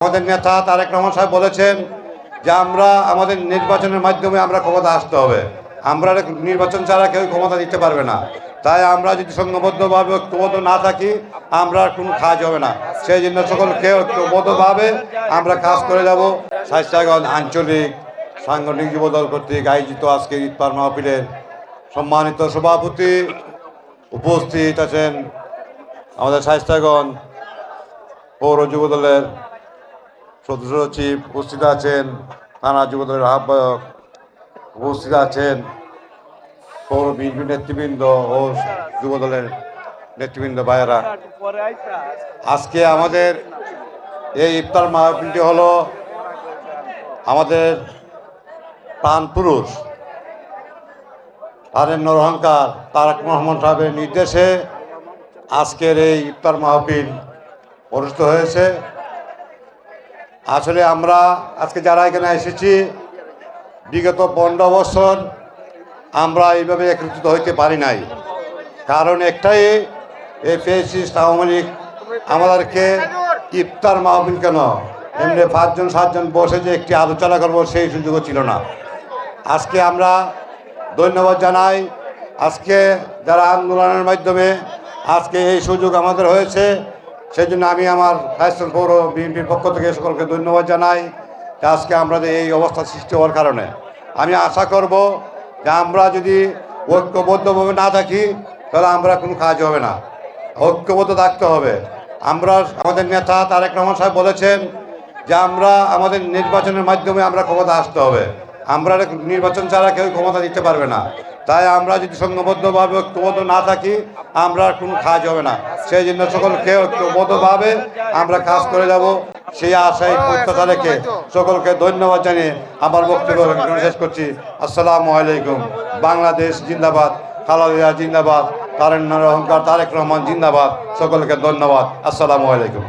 আমাদের নেতা তারেক রহমান সাহেব বলেছেন যে আমরা আমাদের নির্বাচনের মাধ্যমে আমরা ক্ষমতা আসতে হবে। আমরা নির্বাচন ছাড়া কেউ ক্ষমতা দিতে পারবে না। তাই আমরা যদি সংঘবদ্ধভাবে ঐক্যবদ্ধ না থাকি, আমরা কোনো কাজ হবে না। সেই জন্য সকলকে ঐক্যবদ্ধভাবে আমরা কাজ করে যাব। স্বাস্থ্যগঞ্জ আঞ্চলিক সাংগঠনিক যুবদল কর্তৃক আয়োজিত আজকে ইফতার মাহফিলের সম্মানিত সভাপতি উপস্থিত আছেন আমাদের স্বাস্থ্যগঞ্জ পৌর যুবদলের সদস্য সচিব উপস্থিত আছেন, থানা যুবদলের আহ্বায়ক উপস্থিত আছেন, পৌর বিএনপি নেতৃবৃন্দ ও যুবদলের নেতৃবৃন্দ ভাইয়েরা। আজকে আমাদের এই ইফতার মাহফিলটি হলো আমাদের প্রাণ পুরুষ তারের নরহংকার তারক মোহাম্মদ সাহেবের নির্দেশে আজকের এই ইফতার মাহফিল অনুষ্ঠিত হয়েছে। আসলে আমরা আজকে যারা এখানে এসেছি, বিগত পনেরো বছর আমরা এইভাবে একত্রিত হইতে পারি নাই। কারণ একটাই, এই ফেসিস্ট আওয়ামী লীগ আমাদেরকে ইফতার মাহফিল কেন? এমনি পাঁচজন, সাতজন বসে যে একটি আলোচনা করব সেই সুযোগও ছিল না। আজকে আমরা ধন্যবাদ জানাই। আজকে যারা আন্দোলনের মাধ্যমে আজকে এই সুযোগ আমাদের হয়েছে সেই জন্য আমি আমার স্বাস্থ্য পৌর বিএনপির পক্ষ থেকে সকলকে ধন্যবাদ জানাই যে আজকে আমাদের এই অবস্থা সৃষ্টি হওয়ার কারণে। আমি আশা করব যে আমরা যদি ঐক্যবদ্ধভাবে না থাকি, তাহলে আমরা কোনো কাজ হবে না। ঐক্যবদ্ধ থাকতে হবে। আমরা আমাদের নেতা তারেক রহমান সাহেব বলেছেন যে আমরা আমাদের নির্বাচনের মাধ্যমে আমরা ক্ষমতা আসতে হবে। আমরা নির্বাচন ছাড়া কেউ ক্ষমতা দিতে পারবে না। তাই আমরা যদি সংঘবদ্ধভাবে ঐক্যবদ্ধ না থাকি, আমরা কোনো কাজ হবে না। সেই জন্য সকলকে ঐক্যবদ্ধভাবে আমরা কাজ করে যাব। সেই আশায় প্রত্যাশা রেখে সকলকে ধন্যবাদ জানিয়ে আমার বক্তব্য শেষ করছি। আসসালামু আলাইকুম। বাংলাদেশ জিন্দাবাদ খালাদিয়া জিন্দাবাদ, তারেক অহংকার তারেক রহমান জিন্দাবাদ। সকলকে ধন্যবাদ। আসসালামু আলাইকুম।